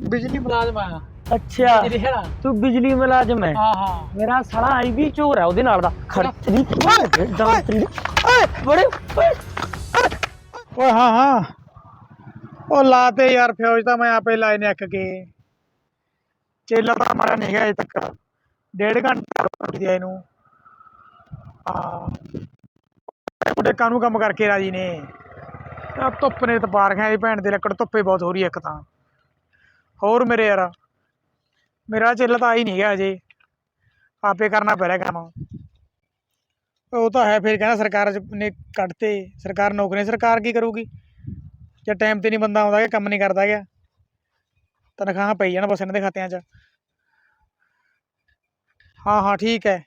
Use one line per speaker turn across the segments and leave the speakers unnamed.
ਬਿਜਲੀ ਮੁਲਾਜ਼ਮ ਆ।
ਅੱਛਾ ਤੂੰ ਬਿਜਲੀ ਮੁਲਾਜ਼ਮ ਹੈ
ਹਾਂ ਹਾਂ।
ਮੇਰਾ ਸਾਲਾ ਆਈ ਵੀ ਚੋਰ ਹੈ ਉਹਦੇ ਨਾਲ ਦਾ। ਦੰਤਰੀ ਓਏ ਬੜੇ ਓਏ।
ਹਾਂ ਹਾਂ। ਉਹ ਲਾਤੇ ਯਾਰ ਫਿਊਜ਼ ਤਾਂ ਮੈਂ ਆਪੇ ਲਾਏ ਨੇ ਅੱਕ ਕੇ। ਚੇਲਾ ਤਾਂ ਮਾਰਾ ਨਹੀਂ ਗਿਆ ਅਜੇ ਤੱਕ। ਡੇਢ ਘੰਟਾ ਹੋ ਗਿਆ ਇਹਨੂੰ। ਆ ਉਹਦੇ ਕਾਨੂੰ ਕੰਮ ਕਰਕੇ ਰਾਜੀ ਨੇ? ਆ ਧੁੱਪ ਨੇ ਤਪਾ ਰਖਿਆ ਇਹ ਭੈਣ ਦੇ ਲੱਕੜ ਧੁੱਪੇ ਬਹੁਤ ਹੋ ਰਹੀ ਹੈ ਇੱਕ ਤਾਂ। ਹੋਰ ਮੇਰੇ ਯਾਰ, ਮੇਰਾ ਚੇਲਾ ਤਾਂ ਆ ਹੀ ਨਹੀਂ ਗਿਆ ਅਜੇ ਆਪੇ ਕਰਨਾ ਪੈ ਰਿਹਾ ਕੰਮ। ਉਹ ਤਾਂ ਹੈ ਫਿਰ ਕਹਿੰਦਾ ਸਰਕਾਰ ਨੇ ਕੱਢਤੇ, ਸਰਕਾਰ ਨੌਕਰੀਆਂ ਸਰਕਾਰ ਕੀ ਕਰੂਗੀ? ਜੇ ਟਾਈਮ ਤੇ ਨਹੀਂ ਬੰਦਾ ਆਉਂਦਾ ਕਿ ਕੰਮ ਨਹੀਂ ਕਰਦਾ ਗਿਆ, ਤਨਖਾਹਾਂ ਪਈ ਜਾਣ ਬਸ ਇਹਨਾਂ ਦੇ ਖਾਤਿਆਂ 'ਚ। ਹਾਂ ਹਾਂ, ਠੀਕ ਹੈ।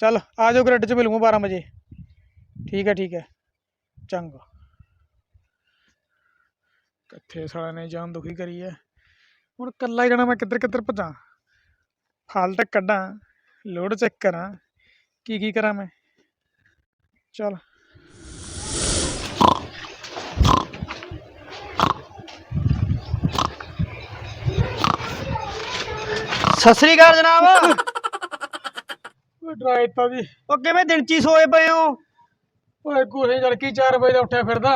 ਚੱਲ, ਆ ਜਾਓ ਗ੍ਰਿਡ 'ਚ, ਮਿਲੂੰਗਾ 12 ਵਜੇ। ਠੀਕ ਹੈ ਠੀਕ ਹੈ। ਚੰਗਾ। ਕਿੱਥੇ ਸਾਲੇ ਨੇ ਜਾਨ ਦੁਖੀ ਕਰੀ ਹੈ। ਹੁਣ ਕੱਲਾ ਹੀ ਜਾਣਾ ਮੈਂ ਕਿੱਧਰ ਕਿੱਧਰ ਭੱਜਾਂ? ਹਾਲਤ ਕੱਢਾਂ ਲੋਡ ਚੈੱਕ ਕਰਾਂ ਕੀ ਕੀ ਕਰਾਂ ਮੈਂ? ਚਲ।
ਸਤਿ ਸ੍ਰੀ ਅਕਾਲ ਜਨਾਬ।
ਓਏ ਡਰਾਈ ਤਾ ਜੀ
ਉਹ ਕਿਵੇਂ ਦਿਨ ਚ ਹੀ ਸੋਏ ਪਏ ਹੋ?
ਓਏ ਕੋਹੇ ਜੜਕੀ 4 ਵਜੇ ਦਾ ਉੱਠਿਆ ਫਿਰਦਾ।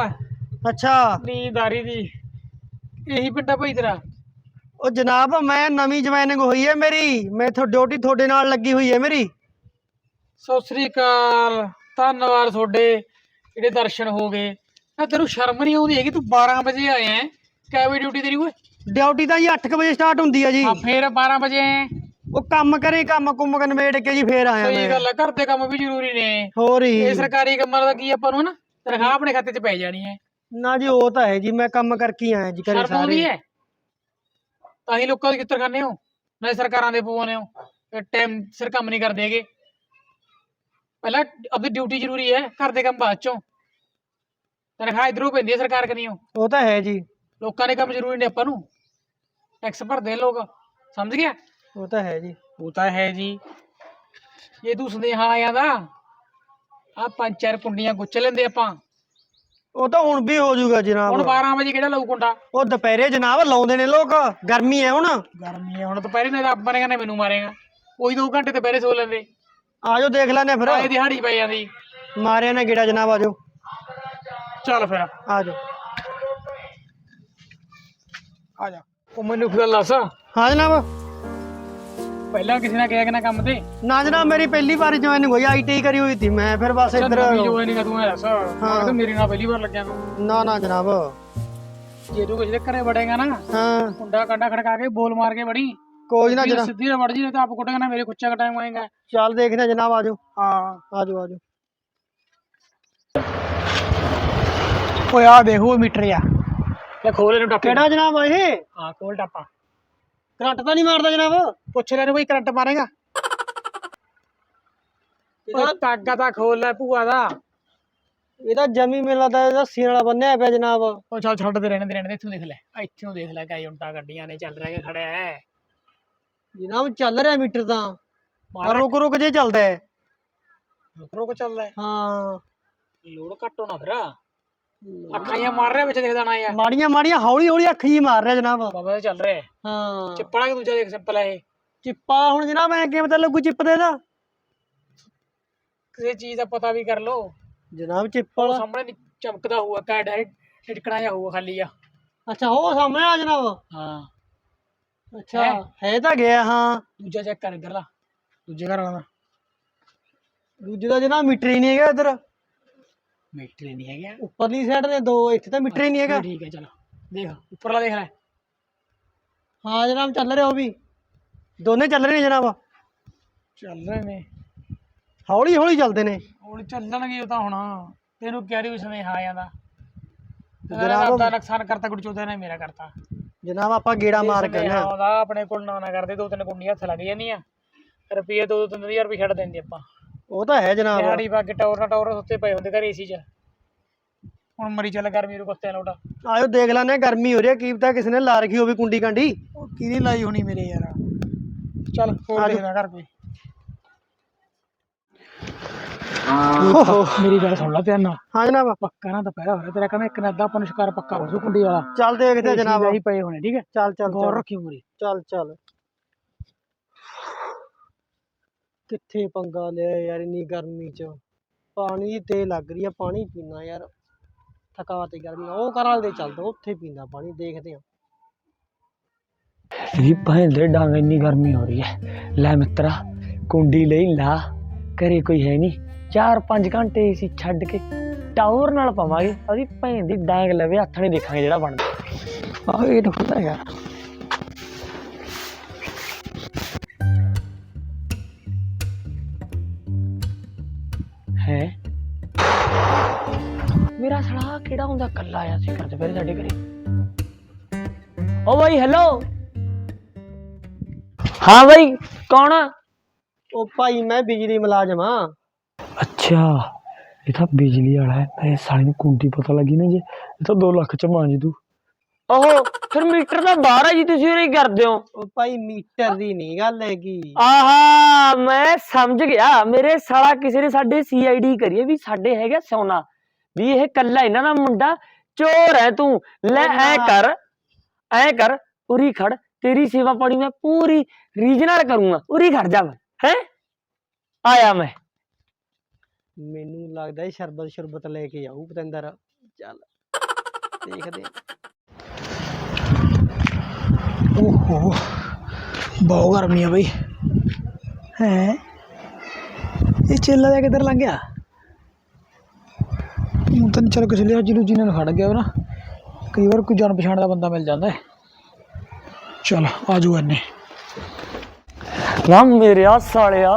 ਅੱਛਾ।
ਨੀਂਦ ਆ ਰਹੀ ਦੀ। ਇਹੀ ਪਿੰਡਾ ਭਾਈ ਤੇਰਾ।
ਉਹ ਜਨਾਬ ਮੈਂ ਨਵੀਂ ਜੁਆਇਨਿੰਗ ਹੋਈ ਹੈ ਮੇਰੀ। ਮੈਂ ਥੋ ਡਿਊਟੀ ਤੁਹਾਡੇ ਨਾਲ ਲੱਗੀ ਹੋਈ ਹੈ ਮੇਰੀ।
ਸਤਿ ਸ੍ਰੀ ਅਕਾਲ। ਧੰਨਵਾਦ ਤੁਹਾਡੇ ਜਿਹੜੇ ਦਰਸ਼ਨ ਹੋ ਗਏ। ਨਾ ਤੈਨੂੰ ਸ਼ਰਮ ਨਹੀਂ ਆਉਂਦੀ ਹੈਗੀ? ਤੂੰ 12 ਵਜੇ ਆਇਆ ਹੈ? ਕਿਆ ਵਜੇ ਡਿਊਟੀ ਤੇਰੀ ਓਏ?
ਡਿਊਟੀ ਤਾਂ ਜੀ 8 ਵਜੇ ਸਟਾਰਟ ਹੁੰਦੀ ਹੈ ਜੀ।
ਆ ਫੇਰ 12 ਵਜੇ ਆਏ
ਉਹ ਕੰਮ ਕਰੇ ਕੰਮ ਕੁੰਮ ਕਨਵੇੜ ਕੇ ਜੀ ਫੇਰ ਆਇਆ
ਸਹੀ
ਮੈਂ।
ਗੱਲ ਹੈ ਘਰ ਦੇ ਕੰਮ ਵੀ ਜ਼ਰੂਰੀ ਨੇ।
ਹੋਰ
ਇਹ
ਹੀ
ਸਰਕਾਰੀ ਕੰਮਾਂ ਦਾ ਕੀ ਆਪਾਂ ਨੂੰ ਨਾ ਤਨਖਾਹ ਆਪਣੇ ਖਾਤੇ 'ਚ ਪੈ ਜਾਣੀ ਹੈ।
ਨਾ ਜੀ ਉਹ ਤਾਂ ਹੈ ਜੀ ਮੈਂ ਕੰਮ ਕਰਕੇ ਹੀ ਆਇਆ ਜੀ ਘਰੇ
ਸ਼ਰਮ ਆਉਂਦੀ
ਸਾਰੇ।
ਹੈ? ਤਾਂ ਹੀ ਲੋਕਾਂ ਦੇ ਕਿੱਤਰ ਖਾਂਦੇ ਹੋ ਨਾ ਸਰਕਾਰਾਂ ਦੇ ਪਵਾਉਂਦੇ ਹੋ ਟਾਈਮ ਸਿਰ ਕੰਮ ਨਹੀਂ ਕਰਦੇ ਹੈਗੇ। ਪਹਿਲਾਂ ਆਪਣੀ ਡਿਊਟੀ ਜ਼ਰੂਰੀ ਹੈ ਘਰ ਦੇ ਕੰਮ ਬਾਅਦ ਚੋਂ। ਤਨਖਾਹ ਇਧਰੋਂ ਪੈਂਦੀ ਹੈ ਸਰਕਾਰ ਕਨੀਓ
ਉਹ। ਤਾਂ ਹੈ ਜੀ।
ਲੋਕਾਂ ਦੇ ਕੰਮ ਜ਼ਰੂਰੀ ਨੇ ਆਪਾਂ ਨੂੰ। ਟੈਕਸ ਭਰਦੇ ਲੋਕ ਸਮਝ ਗਿਆ?
ਉਹ ਤਾਂ ਹੈ ਜੀ।
ਉਹ ਤਾਂ ਹੈ ਜੀ। ਇਹ ਤੂੰ ਸੁਨੇਹਾ ਆਇਆ ਦਾ ਆ ਪੰਜ ਚਾਰ ਕੁੰਡੀਆਂ ਗੁੱਚ ਲੈਂਦੇ ਆਪਾਂ।
ਉਹ ਤਾਂ ਹੁਣ ਵੀ ਹੋ ਜਾਊਗਾ
ਹੁਣ
ਜਨਾਬ
12 ਵਜੇ ਕਿਹੜਾ ਲਾਊ ਕੁੰਡਾ?
ਉਹ ਦੁਪਹਿਰੇ ਜਨਾਬ ਲਾਉਂਦੇ ਨੇ ਲੋਕ ਗਰਮੀ ਹੈ ਹੁਣ।
ਗਰਮੀ ਹੈ ਹੁਣ ਦੁਪਹਿਰੇ ਨੇ ਤਾਂ ਆਪਾਂ ਨੇ ਮੈਨੂੰ ਮਾਰੇਗਾ। ਉਹੀ 2 ਘੰਟੇ ਦੁਪਹਿਰੇ ਸੋ ਲੈਂਦੇ।
ਆਜੋ ਦੇਖ ਲੈਨੇ ਫਿਰ।
ਆਏ ਦਿਹਾੜੀ ਪੈ ਜਾਂਦੀ।
ਮਾਰਿਆ ਨੇ ਗੇੜਾ ਜਨਾਬ ਆਜੋ।
ਚੱਲ ਫਿਰ।
ਆਜੋ।
ਆ ਜਾ। ਉਹ ਮੈਨੂੰ ਗੱਲ ਦੱਸ।
ਹਾਂ ਜਨਾਬ।
ਪਹਿਲਾਂ ਕਿਸੇ ਨੇ ਕਿਹਾ ਕਿ ਨਾ ਕੰਮ ਤੇ?
ਨਾ ਜਨਾਬ ਮੇਰੀ ਪਹਿਲੀ ਵਾਰ ਜੁਆਇਨਿੰਗ ਹੋਈ ਆਈਟੀ ਕਰੀ ਹੋਈ ਸੀ ਮੈਂ ਫਿਰ ਬਸ ਇੱਧਰ
ਜੋ ਨਹੀਂ ਤੂੰ ਇਹ ਦੱਸ। ਤਾਂ ਮੇਰੇ ਨਾਲ ਪਹਿਲੀ ਵਾਰ ਲੱਗਿਆ ਤੂੰ।
ਨਾ ਨਾ ਜਨਾਬ।
ਜੇ ਤੂੰ ਕਿਸੇ ਦੇ ਘਰੇ ਵੜੇਗਾ ਨਾ
ਹਾਂ।
ਕੁੰਡਾ ਕੰਡਾ ਖੜਕਾ ਕੇ ਬੋਲ ਮਾਰ ਕੇ ਵੜੀ।
ਕੋਈ ਨਾ ਜਨਾਬ।
ਸਿੱਧੀ ਨਾ ਵੜ ਜੀ ਤਾਂ ਆਪ ਕੁੱਟੇਗਾ ਨਾ ਮੇਰੇ ਕੁੱਚਾ ਕਟਾਏਗਾ ਆਏਗਾ
ਚੱਲ ਦੇਖਦੇ ਹਾਂ ਜਨਾਬ ਆਜੋ।
ਹਾਂ।
ਆਜੋ ਆਜੋ।
ਓਏ ਆ ਦੇਖੋ ਮੀਟਰ ਆ ਲੈ ਖੋਲ ਇਹਨੂੰ ਟਾਪੇ
ਕਿਹੜਾ ਜਨਾਬ ਇਹ?
ਹਾਂ ਖੋਲ ਟਾਪਾ।
ਕਰੰਟ ਤਾਂ ਨਹੀਂ ਮਾਰਦਾ ਜਨਾਬ।
ਪੁੱਛ ਲੈ ਨੂੰ ਕੋਈ ਕਰੰਟ ਮਾਰੇਗਾ। ਉਹ ਤਾਗਾ ਤਾਂ ਖੋਲ ਲੈ ਭੂਆ ਦਾ।
ਇਹ ਤਾਂ ਜਮੀ ਮੇਲਾ ਦਾ ਇਹਦਾ ਸੀਨ ਵਾਲਾ ਬੰਨਿਆ ਪਿਆ ਜਨਾਬ।
ਉਹ ਚੱਲ ਛੱਡ ਦੇ ਰਹਿਣ ਦੇ ਰਹਿਣ ਦੇ ਇੱਥੋਂ ਦੇਖ ਲੈ। ਇੱਥੋਂ ਦੇਖ ਲੈ ਕਾਈ ਉਲਟਾ ਗੱਡੀਆਂ ਨੇ ਚੱਲ ਰਿਹਾ ਖੜਿਆ ਹੈ
ਜਨਾਬ ਚੱਲ ਰਿਹਾ ਮੀਟਰ ਤਾਂ।
ਮਾਰ
ਰੁਕ ਰੁਕ ਜੇ ਚੱਲਦਾ ਹੈ
ਰੁਕ ਰੁਕ ਚੱਲਦਾ ਹੈ
ਹਾਂ।
ਲੋਡ ਘੱਟ ਹੋਣਾ ਫਿਰ। ਅੱਖਾਂ ਜਿਹੀਆਂ ਮਾਰ ਰਿਹਾ ਵਿੱਚ ਦੇਖਦਾ ਨਾ ਯਾਰ।
ਮਾੜੀਆਂ ਮਾੜੀਆਂ ਹੌਲੀ ਹੌਲੀ ਅੱਖ ਹੀ ਮਾਰ ਰਿਹਾ ਜਨਾਬ।
ਬਾਬਾ ਦਾ ਚੱਲ ਰਿਹਾ। ਹੈ।
ਹਾਂ
ਚਿੱਪੜਾ ਕਿ ਦੂਜਾ ਦੇਖ ਸਿੰਪਲ ਹੈ ਇਹ।
ਚਿੱਪਾ ਹੁਣ ਜਨਾਬ ਐ ਕਿਵੇਂ ਪਤਾ ਲੱਗੂ ਚਿੱਪ ਦੇ ਦਾ?
ਕਿਸੇ ਚੀਜ਼ ਦਾ ਪਤਾ ਵੀ ਕਰ ਲੋ
ਜਨਾਬ ਚਿੱਪ
ਉਹ ਸਾਹਮਣੇ ਨੀ ਚਮਕਦਾ ਹੋਊਗਾ ਕਾ ਡਾਇਰੈਕਟ ਢਿਟਕਣਾ ਜਿਹਾ ਹੋਊਗਾ ਖਾਲੀ ਆ।
ਅੱਛਾ ਉਹ ਸਾਹਮਣੇ ਆ ਜਨਾਬ?
ਹਾਂ।
ਅੱਛਾ ਹੈ? ਤਾਂ ਗਿਆ ਹਾਂ।
ਦੂਜਾ ਚੈੱਕ ਕਰ ਇਧਰਲਾ। ਦੂਜੇ ਘਰ ਵਾਲਾ ਦਾ।
ਦੂਜੇ ਦਾ ਜਨਾਬ ਮੀਟਰ ਹੀ ਨਹੀਂ ਹੈਗਾ ਇੱਧਰ।
ਮੀਟਰ ਨਹੀਂ ਹੈਗਾ
ਉੱਪਰਲੀ ਸਾਈਡ ਦੇ ਦੋ ਇੱਥੇ ਤਾਂ ਮੀਟਰ ਹੀ ਨਹੀਂ ਹੈਗਾ।
ਠੀਕ ਹੈ ਚਲੋ। ਦੇਖ ਉੱਪਰਲਾ ਦੇਖ ਲੈ।
ਹਾਂ ਜਨਾਬ ਚੱਲ ਰਿਹਾ ਉਹ ਵੀ। ਦੋਨੇ ਚੱਲ ਰਹੇ ਨੇ ਜਨਾਬ।
ਚੱਲ ਰਹੇ ਨੇ।
ਹੌਲੀ ਹੌਲੀ ਚੱਲਦੇ ਨੇ।
ਹੁਣ ਚੱਲਣਗੇ ਉਹ ਤਾਂ ਹੁਣ। ਤੈਨੂੰ ਕਹਿ ਰਹੀ ਉਸ ਨੇ ਹਾਂ ਆਂਦਾ
ਜਨਾਬ-
ਦਾ ਨੁਕਸਾਨ ਕਰਤਾ ਕੁੜੀ ਚੋਦਾ ਨੇ ਮੇਰਾ ਕਰਤਾ।
ਜਨਾਬ ਆਪਾਂ ਗੇੜਾ ਮਾਰ ਕੇ ਹਾਂ।
ਆਉਂਦਾ ਆਪਣੇ ਕੋਲ ਨਾ ਨਾ ਕਰਦੇ ਦੋ ਤਿੰਨ ਕੁੰਡੀਆਂ ਹੱਥ ਲੱਗ ਜਾਂਦੀਆਂ। ਰੁਪਈਏ ਦੋ ਦੋ ਤਿੰਨ ਹਜ਼ਾਰ ਰੁਪਏ ਛੱਡ ਦਿੰਦੇ ਆਪਾਂ।
ਉਹ ਤਾਂ ਹੈ ਜਨਾਬ।
ਦਿਹਾੜੀ ਪਾ ਕੇ ਟੌਰ ਨਾ ਟੌਰ ਸੁੱਤੇ ਪਏ ਹੁੰਦੇ ਘਰ ਏਸੀ 'ਚ। ਹੁਣ ਮਰੀ ਚੱਲ ਗਰਮੀ ਨੂੰ ਕੁੱਤੇ ਲੋਟਾ।
ਆਇਓ ਦੇਖ ਹਾਂ, ਗਰਮੀ ਹੋ ਰਹੀ ਹੈ ਕੀ ਪਤਾ ਕਿਸੇ ਨੇ ਲਾ ਰੱਖੀ ਹੋਵੇ ਕੁੰਡੀ ਕਾਂਡੀ।
ਉਹ ਕਿਹਦੀ ਲਾਈ ਹੋਣੀ ਮੇਰੇ ਯਾਰ? ਚੱਲ ਹੋਰ। ਦੇਖਦਾ ਘਰ ਕੋਈ। ਮੇਰੀ ਗੱਲ ਸੁਣ ਲੈ ਧਿਆਨ ਨਾਲ।
ਹਾਂ ਜਨਾਬ।
ਪੱਕਾ ਨਾ ਦੁਪਹਿਰਾ ਹੋ ਰਿਹਾ ਤੇਰਾ ਕਹਿੰਦਾ ਇੱਕ ਨਾ ਅੱਧਾ ਆਪਾਂ ਨੂੰ ਸ਼ਿਕਾਰ ਪੱਕਾ ਹੋ ਜੂ ਕੁੰਡੀ ਵਾਲਾ।
ਚੱਲ ਦੇਖਦੇ ਆ ਜਨਾਬ।
ਹੀ ਪਏ ਹੋਣੇ ਠੀਕ ਹੈ?
ਚੱਲ ਚੱਲ
ਗੌਰ
ਚੱਲ।
ਰੱਖੀ ਉਮਰੀ
ਚੱਲ ਚੱਲ। ਕਿੱਥੇ ਪੰਗਾ ਲਿਆ ਯਾਰ ਇੰਨੀ ਗਰਮੀ ਚ? ਪਾਣੀ ਤੇ ਲੱਗ ਰਹੀ ਆ ਪਾਣੀ ਪੀਣਾ ਯਾਰ। ਥਕਾ ਤੇ ਗਰਮੀ ਨਾਲ। ਉਹ ਕਰਾਂ ਦੇ ਚੱਲਦਾ ਉੱਥੇ ਪੀਂਦਾ ਪਾਣੀ ਦੇਖਦੇ ਆ
ਵੀ ਭੈਣ ਦੇ ਡਾਂਗ ਇੰਨੀ ਗਰਮੀ ਹੋ ਰਹੀ ਹੈ। ਲੈ ਮਿੱਤਰਾ ਕੁੰਡੀ ਲਈ ਲਾ। ਘਰੇ ਕੋਈ ਹੈ ਨਹੀਂ। 4-5 ਘੰਟੇ ਅਸੀਂ ਛੱਡ ਕੇ ਟਾਵਰ ਨਾਲ ਪਾਵਾਂਗੇ। ਉਹਦੀ ਭੈਣ ਦੀ ਡਾਂਗ ਲਵੇ ਹੱਥ ਨਹੀਂ ਦੇਖਾਂਗੇ ਜਿਹੜਾ ਬਣਦਾ।
ਆਹ ਇਹ ਤਾਂ ਯਾਰ।
ਕਿਹੜਾ ਹੁੰਦਾ ਕੱਲਾ ਆਇਆ ਸੀ ਕਰ ਦੁਪਹਿਰੇ ਸਾਡੇ ਘਰੇ? ਓ ਬਾਈ ਹੈਲੋ ਹਾਂ ਬਾਈ ਕੌਣ ਆ?
ਉਹ ਭਾਈ ਮੈਂ ਬਿਜਲੀ ਮੁਲਾਜ਼ਮ ਆ।
ਅੱਛਾ ਇਹ ਤਾਂ ਬਿਜਲੀ ਵਾਲਾ ਹੈ। ਇਹ ਸਾਲੇ ਨੂੰ ਕੁੰਡੀ ਪਤਾ ਲੱਗੀ ਨਾ ਜੇ? ਇਹ ਤਾਂ 2 ਲੱਖ ਚ ਮਾਂਜ ਦੂ। ਓਹੋ ਫਿਰ ਮੀਟਰ ਤਾਂ ਬਾਹਰ ਆ ਜੀ ਤੁਸੀਂ ਉਰੇ ਹੀ ਕਰਦੇ ਹੋ।
ਉਹ ਭਾਈ ਮੀਟਰ ਦੀ ਨਹੀਂ ਗੱਲ ਹੈਗੀ।
ਆਹਾ ਮੈਂ ਸਮਝ ਗਿਆ। ਮੇਰੇ ਸਾਲਾ ਕਿਸੇ ਨੇ ਸਾਡੇ ਸੀਆਈਡੀ ਕਰੀਏ ਵੀ ਸਾਡੇ ਹੈਗਾ ਸੋਨਾ। ਵੀ ਇਹ ਕੱਲਾ ਇਹਨਾਂ ਦਾ ਮੁੰਡਾ ਚੋਰ ਹੈ ਤੂੰ। ਲੈ ਐ ਕਰ ਐ ਕਰ ਉਰੀ ਖੜ ਤੇਰੀ ਸੇਵਾ ਪਾਣੀ ਮੈਂ ਪੂਰੀ ਰੀਜਨਲ ਕਰੂੰਗਾ ਉਰੀ ਖੜ ਜਾ ਹੈ? ਆਇਆ ਮੈਂ।
ਮੈਨੂੰ ਲੱਗਦਾ ਇਹ ਸ਼ਰਬਤ ਸ਼ਰਬਤ ਲੈ ਕੇ ਆਊ ਪਤੰਦਰ। ਚੱਲ ਦੇਖਦੇ ਆ।
ਓਹੋ ਬਹੁਤ ਗਰਮੀ ਆ ਬਈ। ਹੈ? ਇਹ ਚੇਲਾ ਦਾ ਕਿੱਧਰ ਲੰਘ ਗਿਆ? ਹੁਣ ਤਾਂ ਚਲ ਕਿਸੇ ਲਈ ਜਲੂਜੀ ਨਾਲ ਖੜ ਗਿਆ ਨਾ। ਕਈ ਵਾਰ ਕੋਈ ਜਾਣ ਪਛਾਣ ਦਾ ਬੰਦਾ ਮਿਲ ਜਾਂਦਾ ਹੈ। ਚਲ ਆਜੂ ਇਹਨੇ
ਨਾ ਮੇਰਿਆ ਸਾਲਿਆ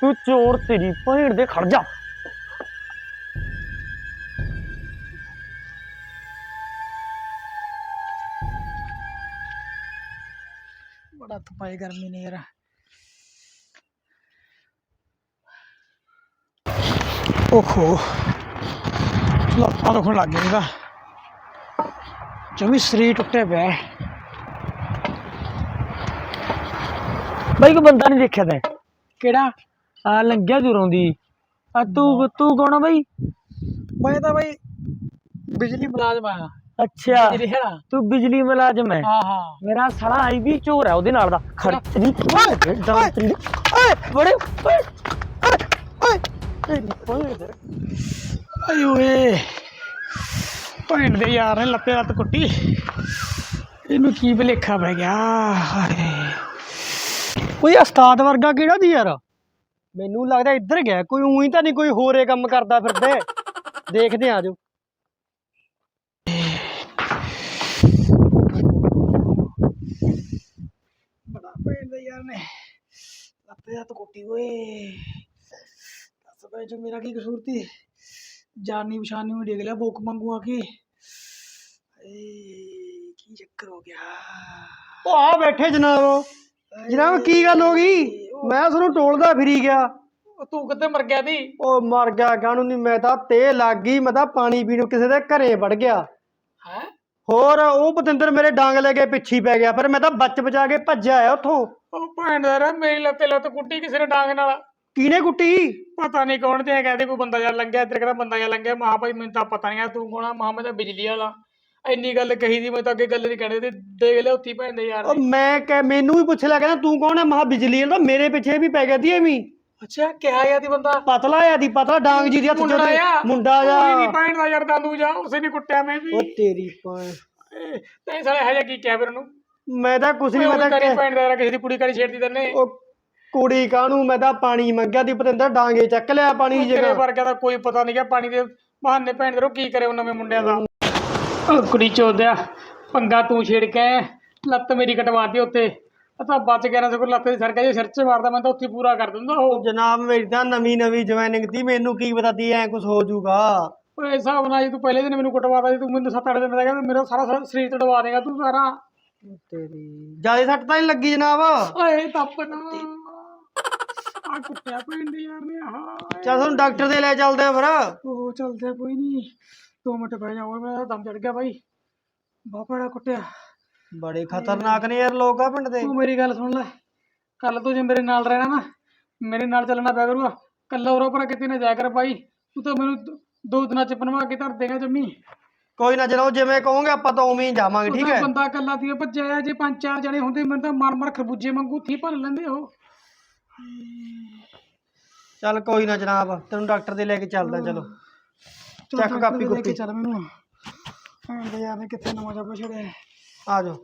ਤੂੰ ਚੋਰ ਤੇਰੀ ਭੈਣ ਦੇ ਖੜ ਜਾ।
ਬੜਾ ਤਪਾਈ ਗਰਮੀ ਨੇ ਯਾਰ। ਓਹੋ। ਲੱਤਾਂ ਦੁਖਣ ਲੱਗ ਗਈਆਂ ਇਹਦਾ। ਜਮੀ ਸਰੀਰ ਟੁੱਟਿਆ ਪਿਆ।
ਬਾਈ ਕੋ ਬੰਦਾ ਨਹੀਂ ਦੇਖਿਆ ਤੈਂ?
ਕਿਹੜਾ?
ਆ ਲੰਘਿਆ ਦੂਰੋਂ ਦੀ। ਆ ਤੂੰ ਤੂੰ ਕੌਣ ਆ ਬਾਈ?
ਮੈਂ ਤਾਂ ਬਈ ਬਿਜਲੀ ਮੁਲਾਜ਼ਮ ਆ।
ਅੱਛਾ ਤੂੰ ਬਿਜਲੀ ਮੁਲਾਜ਼ਮ ਹੈ
ਹਾਂ ਹਾਂ।
ਮੇਰਾ ਸਾਲਾ ਆਈ ਵੀ ਚੋਰ ਹੈ ਉਹਦੇ ਨਾਲ ਦਾ। ਖਰਚ ਓਏ ਬੜੇ ਤੇਰੀ ਭੈਣ ਦੇ
ਓਏ ਭੈਣ ਦੇ ਯਾਰ ਨੇ ਲੱਤੇ ਲੱਤ ਕੁੱਟੀ। ਇਹਨੂੰ ਕੀ ਭਲੇਖਾ ਪੈ ਗਿਆ, ਹਾਏ।
ਕੋਈ ਉਸਤਾਦ ਵਰਗਾ ਕਿਹੜਾ ਦੀ ਯਾਰ? ਮੈਨੂੰ ਲੱਗਦਾ ਇੱਧਰ ਗਿਆ, ਕੋਈ ਉਹੀ ਤਾਂ ਨਹੀਂ ਕੋਈ ਹੋਰ ਹੋਰੇ ਕੰਮ ਕਰਦਾ ਫਿਰਦੇ। ਦੇਖਦੇ ਆ ਜੋ
ਬੜਾ ਭੈਣ ਦੇ ਯਾਰ ਨੇ। ਲੱਤੇ ਲੱਤ ਕੁੱਟੀ, ਓਏ। ਬਈ ਜੋ ਮੇਰਾ ਕੀ ਕਸੂਰ ਤੀ ਜਾਨੀ ਪਛਾਨੀ ਨੂੰ ਡਿੱਗ ਲਿਆ ਬੋਕ ਮੰਗੂ ਆ ਕੇ। ਏ ਕੀ ਚੱਕਰ ਹੋ ਗਿਆ?
ਉਹ ਆ ਬੈਠੇ ਜਨਾਬ। ਜਨਾਬ ਕੀ ਗੱਲ ਹੋ ਗਈ? ਮੈਂ ਤੁਹਾਨੂੰ ਟੋਲਦਾ ਫਿਰੀ ਗਿਆ।
ਉਹ ਤੂੰ ਕਿੱਥੇ ਮਰ ਗਿਆ ਤੀ
ਉਹ ਮਰ ਗਿਆ ਕਾਹਨੂੰ ਨਹੀਂ ਮੈਂ ਤਾਂ ਤੇ ਲੱਗ ਗਈ ਮੈਂ ਤਾਂ ਪਾਣੀ ਪੀਣ ਕਿਸੇ ਦੇ ਘਰੇ ਵੜ ਗਿਆ।
ਹੈ?
ਹੋਰ ਉਹ ਪਤੰਦਰ ਮੇਰੇ ਡਾਂਗ ਲੈ ਕੇ ਪਿੱਛੇ ਪੈ ਗਿਆ ਪਰ ਮੈਂ ਤਾਂ ਬਚ ਬਚਾ ਕੇ ਭੱਜਿਆ ਆ ਉੱਥੋਂ।
ਉਹ ਭੈਣ ਦਾ ਮੇਰੀ ਲੱਤੇ ਲੱਤ ਕੁੱਟੀ ਕਿਸੇ ਨੇ ਡਾਂਗ ਨਾਲ।
ਕਿਹਨੇ ਕੁੱਟੀ?
ਪਤਾ ਨਹੀਂ ਕੌਣ ਤੇ ਕਹਿੰਦੇ ਕੋਈ ਬੰਦਾ ਜਾਂ ਲੰਘਿਆ ਇੱਧਰ ਕਹਿੰਦਾ ਬੰਦਾ ਜਾਂ ਲੰਘਿਆ। ਮਹਾ ਭਾਈ ਮੈਨੂੰ ਤਾਂ ਪਤਾ ਨਹੀਂ ਆ ਤੂੰ ਕੌਣ ਮਹਾ ਮੈਂ ਤਾਂ ਬਿਜਲੀ ਵਾਲਾ। ਇੰਨੀ ਗੱਲ ਕਹੀ ਦੀ ਮੈਂ ਤਾਂ ਅੱਗੇ ਗੱਲ ਨਹੀਂ ਕਹਿਣੀ ਤੇ ਦੇਖ ਲਿਆ ਉੱਤੀ ਭੈਣ ਦੇ ਯਾਰ
ਉਹ ਮੈਂ ਕਹਿ ਮੈਨੂੰ ਵੀ ਪੁੱਛ ਲਿਆ ਕਹਿੰਦਾ ਤੂੰ ਕੌਣ ਹੈ ਮਹਾ ਬਿਜਲੀ ਵਾਲਾ ਮੇਰੇ ਪਿੱਛੇ ਵੀ ਪੈ ਗਿਆ ਦੀ ਐਵੇਂ
ਅੱਛਾ ਕਿਹਾ ਗਿਆ ਤੀ ਬੰਦਾ।
ਪਤਲਾ ਆ ਦੀ ਪਤਲਾ ਡਾਂਗ ਜੀ ਦੀ ਹੱਥ
ਮੁੰਡਾ ਆ
ਮੁੰਡਾ ਜਾ।
ਉਹਦੀ ਨੀ ਭੈਣ ਦਾ ਯਾਰ ਦਾਦੂ ਜਾ ਉਸੇ ਨੇ ਕੁੱਟਿਆ ਮੈਂ ਵੀ।
ਉਹ ਤੇਰੀ ਭੈਣ।
ਤੇ ਸਾਲੇ ਹੈ ਜਾਂ ਕੀ ਕਿਹਾ ਫਿਰ ਉਹਨੂੰ?
ਮੈਂ ਤਾਂ ਕੁਛ ਨਹੀਂ ਮੈਂ ਤਾਂ
ਤੇਰੀ
ਕਹਿ-
ਭੈਣ ਦਾ ਯਾਰ ਕਿਸੇ ਦੀ ਕੁੜੀ ਕਾੜੀ ਛੇੜਦੀ ਤੈਨੇ
ਉਹ ਕੁੜੀ ਕਾਹਨੂੰ? ਮੈਂ ਤਾਂ ਪਾਣੀ ਮੰਗਿਆ ਦੀ ਪਤੰਦਰ ਡਾਂਗੇ ਚੱਕ ਲਿਆ ਪਾਣੀ ਦੀ
ਤੇਰੇ
ਜਗ੍ਹਾ
ਵਰਗਾ ਦਾ ਕੋਈ ਪਤਾ ਨਹੀਂ ਗਿਆ ਪਾਣੀ ਦੇ ਬਹਾਨੇ ਭੈਣ ਦੇ ਰੋ ਕੀ ਕਰੇ ਉਹ ਨਵੇਂ ਮੁੰਡਿਆਂ ਦਾ। ਉਹ ਕੁੜੀ ਚੋਦਿਆ ਪੰਗਾ ਤੂੰ ਛੇੜ ਕੇ ਆਇਆ, ਲੱਤ ਮੇਰੀ ਕਟਵਾਤੀ ਉੱਥੇ ਆ ਤਾਂ ਬਚ ਗਿਆ ਨਾ ਸਗੋਂ ਲੱਤ ਦੀ ਸਰਕਾ ਜੇ ਸਿਰ 'ਚ ਮਾਰਦਾ ਮੈਂ ਤਾਂ ਉੱਥੇ ਹੀ ਪੂਰਾ ਕਰ ਦਿੰਦਾ ਉਹ।
ਜਨਾਬ ਮੇਰੀ ਤਾਂ ਨਵੀਂ ਨਵੀਂ ਜੁਆਇਨਿੰਗ ਦੀ ਮੈਨੂੰ ਕੀ ਪਤਾ ਤੀ ਐ ਕੁਝ ਹੋ ਜਾਊਗਾ।
ਓਏ ਹਿਸਾਬ ਨਾਲ ਜੀ ਤੂੰ ਪਹਿਲੇ ਦਿਨ ਮੈਨੂੰ ਕੁੱਟਵਾਦਾ ਸੀ ਤੂੰ ਮੈਨੂੰ ਸੱਤ ਅੱਠ ਦਿਨ ਦਾ ਕਹਿੰਦਾ ਮੇਰਾ ਸਾਰਾ ਸਾਰਾ ਸਰੀਰ ਤੜਵਾ ਦੇਗਾ ਤੂੰ ਸਾਰਾ।
ਤੇਰੀ ਜ਼ਿਆਦਾ ਸੱਟ ਤਾਂ ਨਹੀਂ ਲੱਗੀ ਜਨਾਬ?
ਓਏ ਤੱਪਨਾ ਆ ਕੁੱਟਿਆ ਪੈਂਦੇ ਯਾਰ ਨੇ
ਚੱਲ ਤੁਹਾਨੂੰ ਡਾਕਟਰ ਦੇ ਲੈ ਚੱਲਦੇ ਆ ਫਿਰ।
ਉਹ ਚੱਲਦੇ ਕੋਈ ਨਹੀਂ ਦੋ ਮਿੰਟ ਬਹਿ ਜਾ ਓਏ ਮੇਰਾ ਦਮ ਚੜ ਗਿਆ ਬਾਈ। ਬੜਾ ਕੁੱਟਿਆ
ਬੜੇ ਖਤਰਨਾਕ ਨੇ ਯਾਰ ਲੋਕ ਆ ਪਿੰਡ ਦੇ।
ਤੂੰ ਮੇਰੀ ਗੱਲ ਸੁਣ ਲੈ। ਕੱਲ ਤੋਂ ਜੇ ਮੇਰੇ ਨਾਲ ਰਹਿਣਾ ਨਾ ਮੇਰੇ ਨਾਲ ਚੱਲਣਾ ਪਿਆ ਕਰੂਗਾ। ਕੱਲਾ ਉਰੋਂ ਪਰ ਕਿਤੇ ਨਾ ਜਾਇਆ ਕਰ ਬਾਈ। ਤੂੰ ਤਾਂ ਮੈਨੂੰ ਦ- ਦਿਨਾਂ ਚ ਬਣਵਾ ਕੇ ਧਰ ਦੇਗਾ ਜੰਮੀ।
ਕੋਈ ਨਾ ਚਲੋ ਜਿਵੇਂ ਕਹੋਗੇ ਆਪਾਂ ਤਾਂ ਉਵੇਂ ਹੀ ਜਾਵਾਂਗੇ ਠੀਕ ਹੈ?
ਬੰਦਾ ਕੱਲਾ ਦੀ ਭੱਜਿਆ ਜੇ ਪੰਜ ਚਾਰ ਜਣੇ ਹੁੰਦੇ ਮੈਨੂੰ ਤਾਂ ਮਰ ਮਰ ਖਰਬੂਜੇ ਵਾਂਗੂ ਥੀ ਭੰਨ ਲੈਂਦੇ ਉਹ।
ਚੱਲ ਕੋਈ ਨਾ ਜਨਾਬ ਤੈਨੂੰ ਡਾਕਟਰ ਦੇ ਲੈ ਕੇ ਚੱਲਦਾ ਚਲੋ। ਚੱਕ ਕਾਪੀ
ਲੈ
ਕੁੱਪੀ।
ਕੇ ਚੱਲ ਮੈਨੂੰ। ਹਾਂ ਯਾਰ ਨੇ ਕਿੱਥੇ ਨਵਾਂ ਜਾ ਪੁੱਛੜਿਆ
ਆ ਜਾਓ।